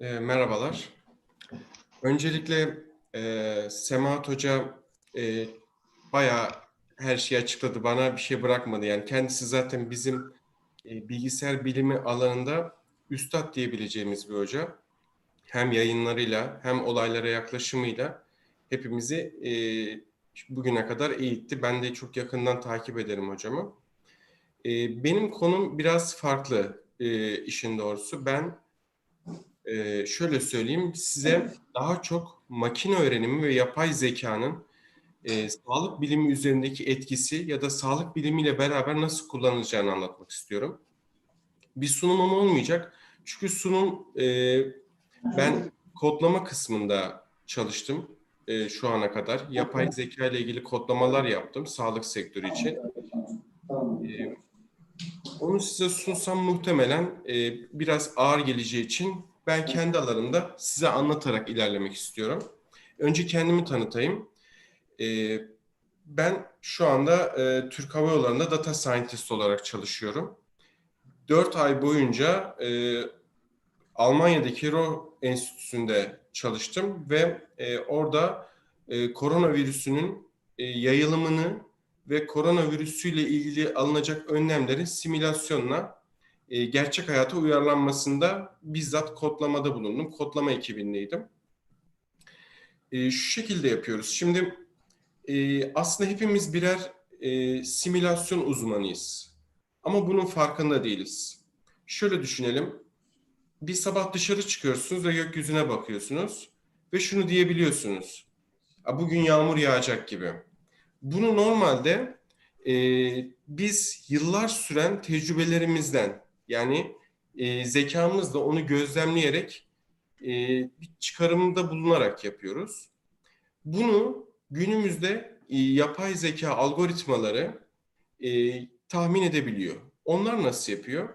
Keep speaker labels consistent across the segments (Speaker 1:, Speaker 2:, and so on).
Speaker 1: E, merhabalar. Öncelikle e, Semahat Hoca e, bayağı her şeyi açıkladı. Bana bir şey bırakmadı. Yani kendisi zaten bizim e, bilgisayar bilimi alanında üstad diyebileceğimiz bir hoca. Hem yayınlarıyla hem olaylara yaklaşımıyla hepimizi e, bugüne kadar eğitti. Ben de çok yakından takip ederim hocamı. E, benim konum biraz farklı e, işin doğrusu. Ben e, şöyle söyleyeyim size daha çok makine öğrenimi ve yapay zekanın e, sağlık bilimi üzerindeki etkisi ya da sağlık bilimiyle beraber nasıl kullanılacağını anlatmak istiyorum. Bir sunumum olmayacak. Çünkü sunum e, ben kodlama kısmında çalıştım e, şu ana kadar. Yapay zeka ile ilgili kodlamalar yaptım sağlık sektörü için. E, onu size sunsam muhtemelen e, biraz ağır geleceği için ben kendi alanımda size anlatarak ilerlemek istiyorum. Önce kendimi tanıtayım. E, ben şu anda e, Türk Hava Yolları'nda data scientist olarak çalışıyorum. Dört ay boyunca e, Almanya'daki RO Enstitüsü'nde çalıştım ve e, orada e, koronavirüsünün e, yayılımını ve koronavirüsüyle ilgili alınacak önlemlerin simülasyonla e, gerçek hayata uyarlanmasında bizzat kodlamada bulundum. Kodlama ekibindeydim. E, şu şekilde yapıyoruz. Şimdi e, aslında hepimiz birer e, simülasyon uzmanıyız. Ama bunun farkında değiliz. Şöyle düşünelim. Bir sabah dışarı çıkıyorsunuz ve gökyüzüne bakıyorsunuz ve şunu diyebiliyorsunuz. Bugün yağmur yağacak gibi. Bunu normalde e, biz yıllar süren tecrübelerimizden yani e, zekamızla onu gözlemleyerek e, bir çıkarımda bulunarak yapıyoruz. Bunu günümüzde e, yapay zeka algoritmaları e, tahmin edebiliyor. Onlar nasıl yapıyor?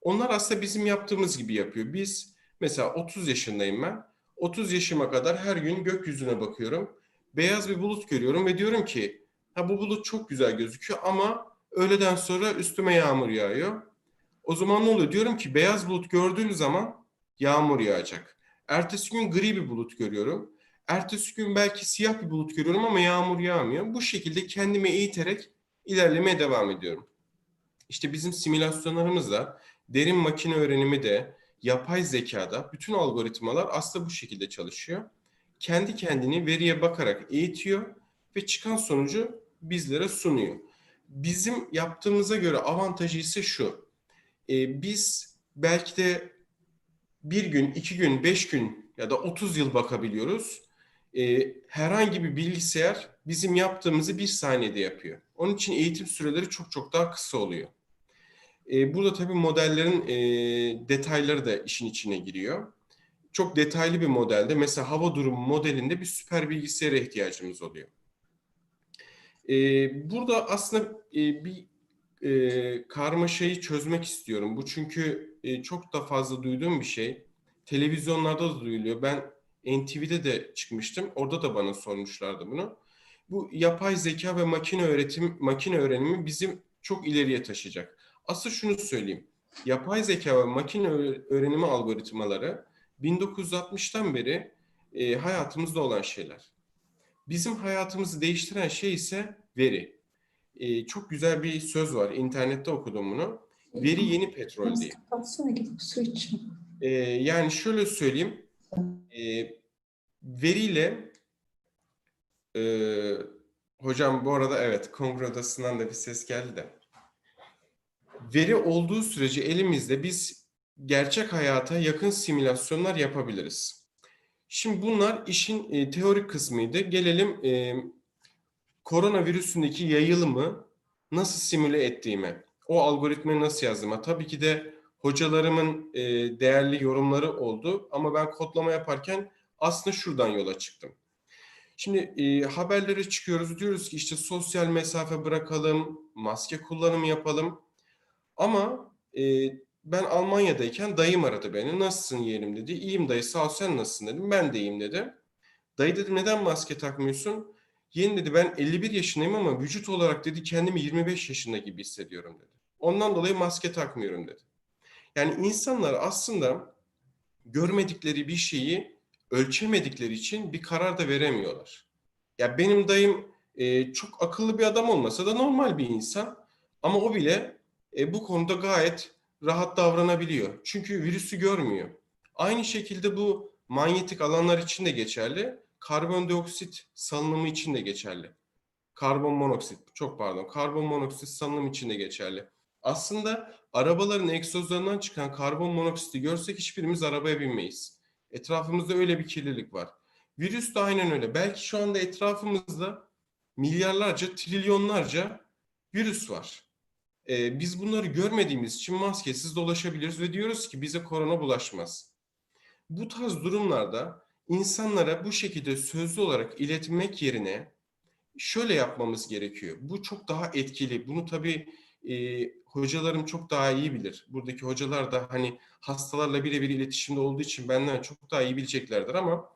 Speaker 1: Onlar aslında bizim yaptığımız gibi yapıyor. Biz mesela 30 yaşındayım ben. 30 yaşıma kadar her gün gökyüzüne bakıyorum. Beyaz bir bulut görüyorum ve diyorum ki ha bu bulut çok güzel gözüküyor ama öğleden sonra üstüme yağmur yağıyor. O zaman ne oluyor? Diyorum ki beyaz bulut gördüğüm zaman yağmur yağacak. Ertesi gün gri bir bulut görüyorum. Ertesi gün belki siyah bir bulut görüyorum ama yağmur yağmıyor. Bu şekilde kendimi eğiterek ilerlemeye devam ediyorum. İşte bizim simülasyonlarımızda, derin makine öğrenimi de, yapay zekada bütün algoritmalar aslında bu şekilde çalışıyor. Kendi kendini veriye bakarak eğitiyor ve çıkan sonucu bizlere sunuyor. Bizim yaptığımıza göre avantajı ise şu. Ee, biz belki de bir gün, iki gün, beş gün ya da 30 yıl bakabiliyoruz. Ee, herhangi bir bilgisayar bizim yaptığımızı bir saniyede yapıyor. Onun için eğitim süreleri çok çok daha kısa oluyor. Ee, burada tabii modellerin e, detayları da işin içine giriyor. Çok detaylı bir modelde mesela hava durumu modelinde bir süper bilgisayara ihtiyacımız oluyor. Ee, burada aslında e, bir e, karmaşayı çözmek istiyorum. Bu çünkü e, çok da fazla duyduğum bir şey. Televizyonlarda da duyuluyor. Ben NTV'de de çıkmıştım. Orada da bana sormuşlardı bunu. Bu yapay zeka ve makine öğretim, makine öğrenimi bizim çok ileriye taşıyacak. Asıl şunu söyleyeyim. Yapay zeka ve makine öğrenimi algoritmaları 1960'tan beri e, hayatımızda olan şeyler. Bizim hayatımızı değiştiren şey ise veri. E, çok güzel bir söz var. İnternette okudum bunu. Veri yeni petrol diye.
Speaker 2: Kapatsana gidip su içeyim.
Speaker 1: E, yani şöyle söyleyeyim. E, veriyle e, hocam bu arada evet kongre odasından da bir ses geldi de. Veri olduğu sürece elimizde biz gerçek hayata yakın simülasyonlar yapabiliriz. Şimdi bunlar işin e, teorik kısmıydı. Gelelim e, koronavirüsündeki yayılımı nasıl simüle ettiğime, o algoritmayı nasıl yazdığıma. Tabii ki de hocalarımın e, değerli yorumları oldu ama ben kodlama yaparken aslında şuradan yola çıktım. Şimdi e, haberlere çıkıyoruz diyoruz ki işte sosyal mesafe bırakalım, maske kullanımı yapalım. Ama e, ben Almanya'dayken dayım aradı beni. Nasılsın yeğenim dedi. İyiyim dayı sağ ol sen nasılsın dedim. Ben de iyiyim dedi. Dayı dedim neden maske takmıyorsun? Yeğen dedi ben 51 yaşındayım ama vücut olarak dedi kendimi 25 yaşında gibi hissediyorum dedi. Ondan dolayı maske takmıyorum dedi. Yani insanlar aslında görmedikleri bir şeyi ölçemedikleri için bir karar da veremiyorlar. Ya benim dayım e, çok akıllı bir adam olmasa da normal bir insan ama o bile e, bu konuda gayet rahat davranabiliyor. Çünkü virüsü görmüyor. Aynı şekilde bu manyetik alanlar için de geçerli. Karbondioksit salınımı için de geçerli. Karbon monoksit, çok pardon, karbon monoksit salınımı için de geçerli. Aslında arabaların egzozlarından çıkan karbon monoksiti görsek hiçbirimiz arabaya binmeyiz. Etrafımızda öyle bir kirlilik var. Virüs de aynen öyle. Belki şu anda etrafımızda milyarlarca, trilyonlarca virüs var. Ee, biz bunları görmediğimiz için maskesiz dolaşabiliriz ve diyoruz ki bize korona bulaşmaz. Bu tarz durumlarda insanlara bu şekilde sözlü olarak iletmek yerine şöyle yapmamız gerekiyor. Bu çok daha etkili. Bunu tabii e, hocalarım çok daha iyi bilir. Buradaki hocalar da hani hastalarla birebir iletişimde olduğu için benden çok daha iyi bileceklerdir ama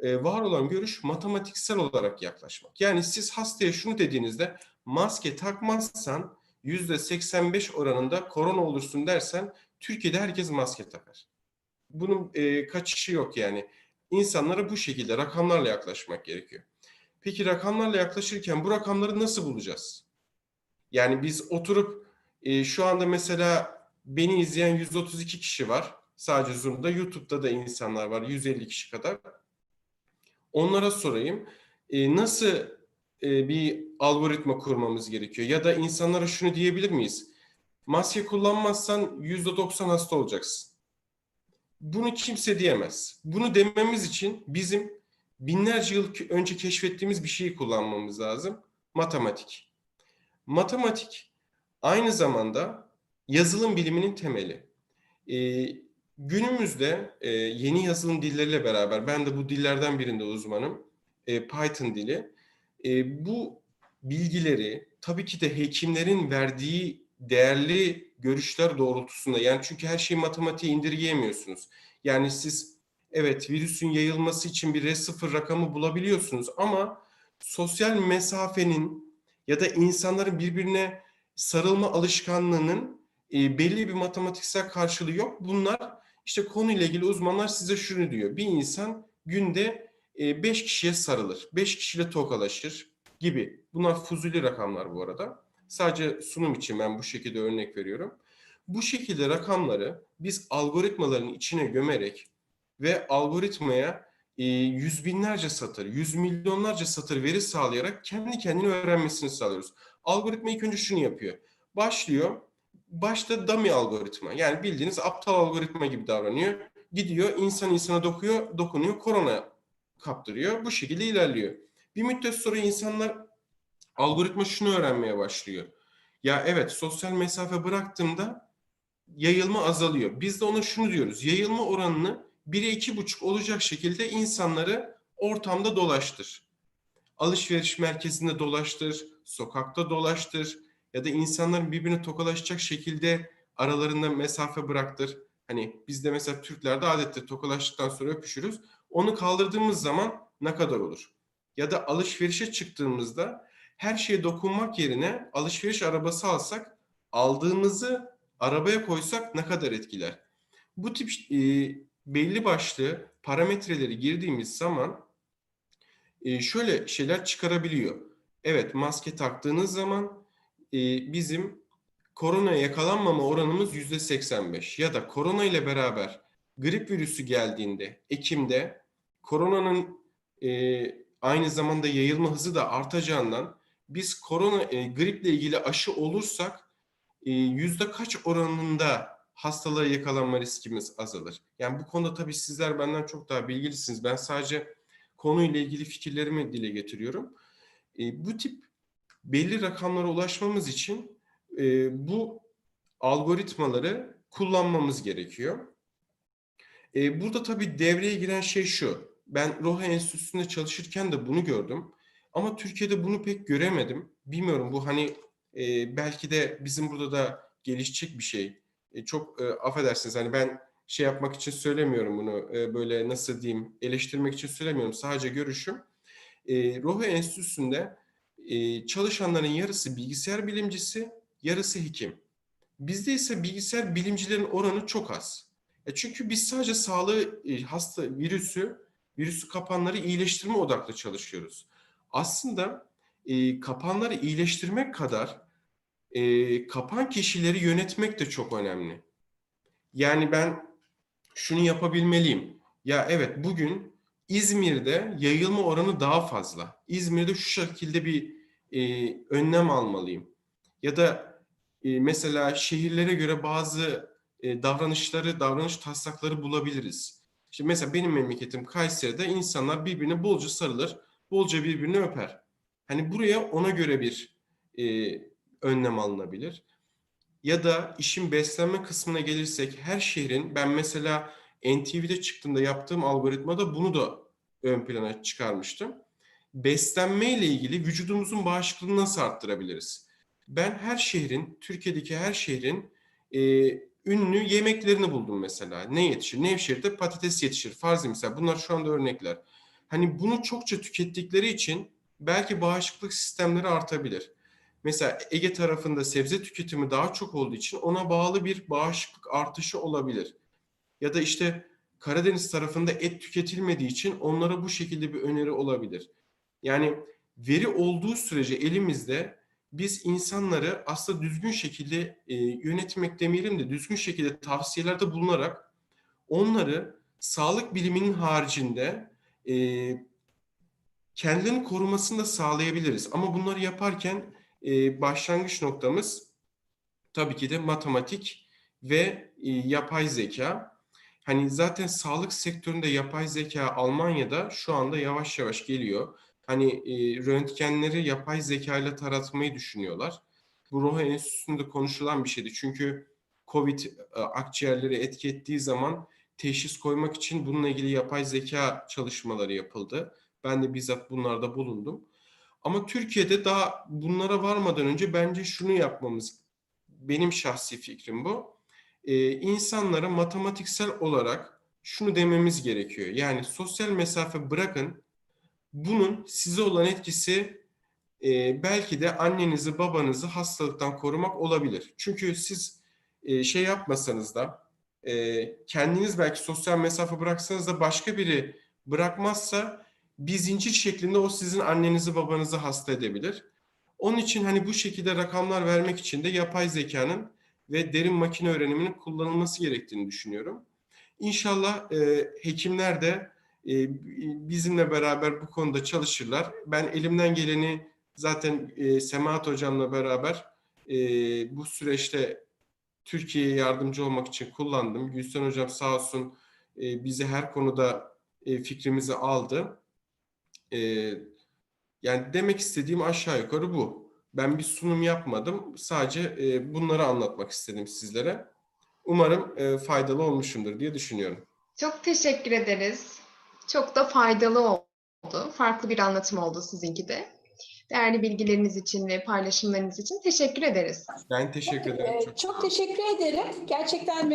Speaker 1: e, var olan görüş matematiksel olarak yaklaşmak. Yani siz hastaya şunu dediğinizde maske takmazsan yüzde 85 oranında korona olursun dersen Türkiye'de herkes maske takar. Bunun e, kaçışı yok yani. İnsanlara bu şekilde rakamlarla yaklaşmak gerekiyor. Peki rakamlarla yaklaşırken bu rakamları nasıl bulacağız? Yani biz oturup e, şu anda mesela beni izleyen 132 kişi var. Sadece Zoom'da. YouTube'da da insanlar var 150 kişi kadar. Onlara sorayım. E, nasıl e, bir algoritma kurmamız gerekiyor? Ya da insanlara şunu diyebilir miyiz? Maske kullanmazsan %90 hasta olacaksın. Bunu kimse diyemez. Bunu dememiz için bizim binlerce yıl önce keşfettiğimiz bir şeyi kullanmamız lazım. Matematik. Matematik aynı zamanda yazılım biliminin temeli. Ee, günümüzde e, yeni yazılım dilleriyle beraber, ben de bu dillerden birinde uzmanım, e, Python dili. E, bu bilgileri tabii ki de hekimlerin verdiği değerli görüşler doğrultusunda, yani çünkü her şeyi matematiğe indirgeyemiyorsunuz. Yani siz evet virüsün yayılması için bir R0 rakamı bulabiliyorsunuz ama sosyal mesafenin ya da insanların birbirine sarılma alışkanlığının e, belli bir matematiksel karşılığı yok. Bunlar işte konuyla ilgili uzmanlar size şunu diyor. Bir insan günde 5 kişiye sarılır, 5 kişiyle tokalaşır gibi. Bunlar fuzuli rakamlar bu arada. Sadece sunum için ben bu şekilde örnek veriyorum. Bu şekilde rakamları biz algoritmaların içine gömerek ve algoritmaya e, yüz binlerce satır, yüz milyonlarca satır veri sağlayarak kendi kendini öğrenmesini sağlıyoruz. Algoritma ilk önce şunu yapıyor. Başlıyor, başta dummy algoritma. Yani bildiğiniz aptal algoritma gibi davranıyor. Gidiyor, insan insana dokuyor, dokunuyor, korona kaptırıyor. Bu şekilde ilerliyor. Bir müddet sonra insanlar algoritma şunu öğrenmeye başlıyor. Ya evet sosyal mesafe bıraktığımda yayılma azalıyor. Biz de ona şunu diyoruz. Yayılma oranını 1'e 2,5 olacak şekilde insanları ortamda dolaştır. Alışveriş merkezinde dolaştır, sokakta dolaştır ya da insanların birbirine tokalaşacak şekilde aralarında mesafe bıraktır. Hani bizde mesela Türklerde adette tokalaştıktan sonra öpüşürüz. Onu kaldırdığımız zaman ne kadar olur? Ya da alışverişe çıktığımızda her şeye dokunmak yerine alışveriş arabası alsak aldığımızı arabaya koysak ne kadar etkiler? Bu tip e, belli başlı parametreleri girdiğimiz zaman e, şöyle şeyler çıkarabiliyor. Evet maske taktığınız zaman e, bizim koronaya yakalanmama oranımız yüzde 85 ya da korona ile beraber grip virüsü geldiğinde Ekim'de koronanın e, aynı zamanda yayılma hızı da artacağından biz korona e, griple ilgili aşı olursak e, yüzde kaç oranında hastalığa yakalanma riskimiz azalır. Yani bu konuda tabii sizler benden çok daha bilgilisiniz. Ben sadece konuyla ilgili fikirlerimi dile getiriyorum. E, bu tip belli rakamlara ulaşmamız için e, bu algoritmaları kullanmamız gerekiyor. E, burada tabii devreye giren şey şu. Ben Roha Enstitüsü'nde çalışırken de bunu gördüm. Ama Türkiye'de bunu pek göremedim. Bilmiyorum bu hani e, belki de bizim burada da gelişecek bir şey. E, çok e, affedersiniz hani ben şey yapmak için söylemiyorum bunu. E, böyle nasıl diyeyim eleştirmek için söylemiyorum. Sadece görüşüm. E, Roha Enstitüsü'nde e, çalışanların yarısı bilgisayar bilimcisi, yarısı hekim. Bizde ise bilgisayar bilimcilerin oranı çok az. E çünkü biz sadece sağlığı, e, hasta virüsü, virüsü kapanları iyileştirme odaklı çalışıyoruz. Aslında e, kapanları iyileştirmek kadar e, kapan kişileri yönetmek de çok önemli. Yani ben şunu yapabilmeliyim. Ya evet bugün İzmir'de yayılma oranı daha fazla. İzmir'de şu şekilde bir e, önlem almalıyım. Ya da e, mesela şehirlere göre bazı e, davranışları, davranış taslakları bulabiliriz. İşte mesela benim memleketim Kayseri'de insanlar birbirine bolca sarılır, bolca birbirini öper. Hani buraya ona göre bir e, önlem alınabilir. Ya da işin beslenme kısmına gelirsek her şehrin ben mesela NTV'de çıktığımda yaptığım algoritmada bunu da ön plana çıkarmıştım. Beslenme ile ilgili vücudumuzun bağışıklığını nasıl arttırabiliriz? Ben her şehrin, Türkiye'deki her şehrin e, ünlü yemeklerini buldum mesela. Ne yetişir? Nevşehir'de patates yetişir. Farz misal. Bunlar şu anda örnekler. Hani bunu çokça tükettikleri için belki bağışıklık sistemleri artabilir. Mesela Ege tarafında sebze tüketimi daha çok olduğu için ona bağlı bir bağışıklık artışı olabilir. Ya da işte Karadeniz tarafında et tüketilmediği için onlara bu şekilde bir öneri olabilir. Yani veri olduğu sürece elimizde biz insanları aslında düzgün şekilde e, yönetmek demeyelim de düzgün şekilde tavsiyelerde bulunarak onları sağlık biliminin haricinde e, kendilerini korumasını da sağlayabiliriz. Ama bunları yaparken e, başlangıç noktamız tabii ki de matematik ve e, yapay zeka. Hani zaten sağlık sektöründe yapay zeka Almanya'da şu anda yavaş yavaş geliyor. Hani e, röntgenleri yapay zeka ile taratmayı düşünüyorlar. Bu Roha Enstitüsü'nde konuşulan bir şeydi. Çünkü COVID e, akciğerleri etki ettiği zaman teşhis koymak için bununla ilgili yapay zeka çalışmaları yapıldı. Ben de bizzat bunlarda bulundum. Ama Türkiye'de daha bunlara varmadan önce bence şunu yapmamız, benim şahsi fikrim bu. Ee, insanlara matematiksel olarak şunu dememiz gerekiyor. Yani sosyal mesafe bırakın, bunun size olan etkisi e, belki de annenizi babanızı hastalıktan korumak olabilir. Çünkü siz e, şey yapmasanız da e, kendiniz belki sosyal mesafe bıraksanız da başka biri bırakmazsa bir zincir şeklinde o sizin annenizi babanızı hasta edebilir. Onun için hani bu şekilde rakamlar vermek için de yapay zekanın ve derin makine öğreniminin kullanılması gerektiğini düşünüyorum. İnşallah e, hekimler de e, bizimle beraber bu konuda çalışırlar. Ben elimden geleni zaten e, Semahat Hocam'la beraber e, bu süreçte Türkiye'ye yardımcı olmak için kullandım. Gülsen Hocam sağ olsun e, bizi her konuda e, fikrimizi aldı. E, yani demek istediğim aşağı yukarı bu. Ben bir sunum yapmadım. Sadece e, bunları anlatmak istedim sizlere. Umarım e, faydalı olmuşumdur diye düşünüyorum.
Speaker 3: Çok teşekkür ederiz. Çok da faydalı oldu. Farklı bir anlatım oldu sizinki de. Değerli bilgileriniz için ve paylaşımlarınız için teşekkür ederiz.
Speaker 1: Ben teşekkür ederim.
Speaker 2: Ee,
Speaker 1: Çok
Speaker 2: Çok teşekkür ederim. Gerçekten